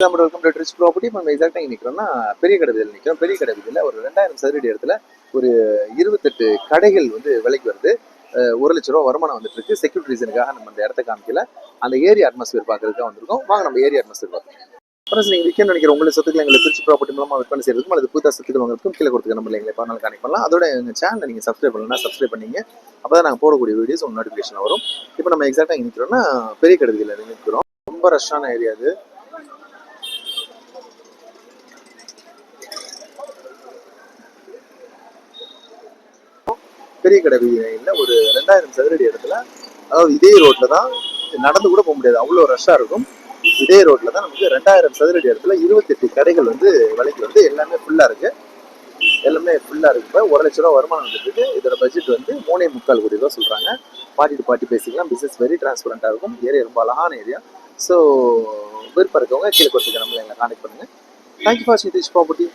Kilometre welcome to rich property நம்ம எக்ஸாக்டாக இங்கே நிற்கிறோம்னா பெரிய கடைவீதியில் நிற்கிறோம் பெரிய கடைவீதியில் ஒரு ரெண்டாயிரம் சதுரடி இடத்துல ஒரு இருபத்தெட்டு கடைகள் வந்து விலைக்கு வருது. ஒரு லட்ச ரூபா வருமானம் வந்துட்டு இருக்கு. செக்யூரிட்டி ரீசனுக்காக நம்ம அந்த இடத்த காமிக்கல. அந்த ஏரியா அட்மாஸ்பியர் பார்க்கறதுக்காக வந்திருக்கோம். வாங்க நம்ம ஏரியா அட்மாஸ்பியர் பார்க்கலாம் அப்புறம் நீங்கள் விற்கணும்னு நினைக்கிற உங்களை சொத்துக்கள் எங்களை திருச்சி ப்ராப்பர்ட்டி மூலமாக விற்பனை செய்யறதுக்கும் அல்லது புதுசாக சொத்துக்கள் வாங்குறதுக்கும் கீழே கொடுத்துக்க நம்ம எங்களை பண்ணாலும் கனெக்ட் பண்ணலாம். அதோட எங்கள் சேனலை நீங்கள் சப்ஸ்கிரைப் பண்ணலாம் சப்ஸ்கிரைப் பண்ணிங்க. அப்போ தான் நாங்கள் போடக்கூடிய வீடியோஸ் உங்கள் நோட்டிஃபிகேஷன் வரும். இப்போ நம்ம எக்ஸாக்டாக இங்கே நிற்கிறோம்னா பெரிய கடையில் நிற்கிறோம் ரொம்ப ரஷ்ஷான ஏரியா இது பெரிய கடை இல்லை ஒரு ரெண்டாயிரம் சதுரடி இடத்துல அதாவது இதே ரோட்ல தான் நடந்து கூட போக முடியாது. அவ்வளோ ரஷ்ஷாக இருக்கும். இதே ரோட்ல தான் நமக்கு ரெண்டாயிரம் சதுரடி இடத்துல இருபத்தெட்டு கடைகள் வந்து விலைக்கு வந்து எல்லாமே ஃபுல்லாக இருக்கு. எல்லாமே ஃபுல்லாக இருக்கு. இப்போ ஒரு லட்ச ரூபா வருமானம் வந்துட்டு இதோட பட்ஜெட் வந்து மூணே முக்கால் கோடி ரூபா சொல்கிறாங்க பார்ட்டி டு பார்ட்டி பேசிக்கலாம் பிஸ்னஸ் வெரி டிரான்ஸ்பரண்ட்டாக இருக்கும். ஏரியா ரொம்ப அழகான ஏரியா ஸோ விருப்பம் இருக்கவங்க கீழே கொடுத்துக்க நம்மளை எங்களை கான்டெக்ட் பண்ணுங்க. Thank you for sweet property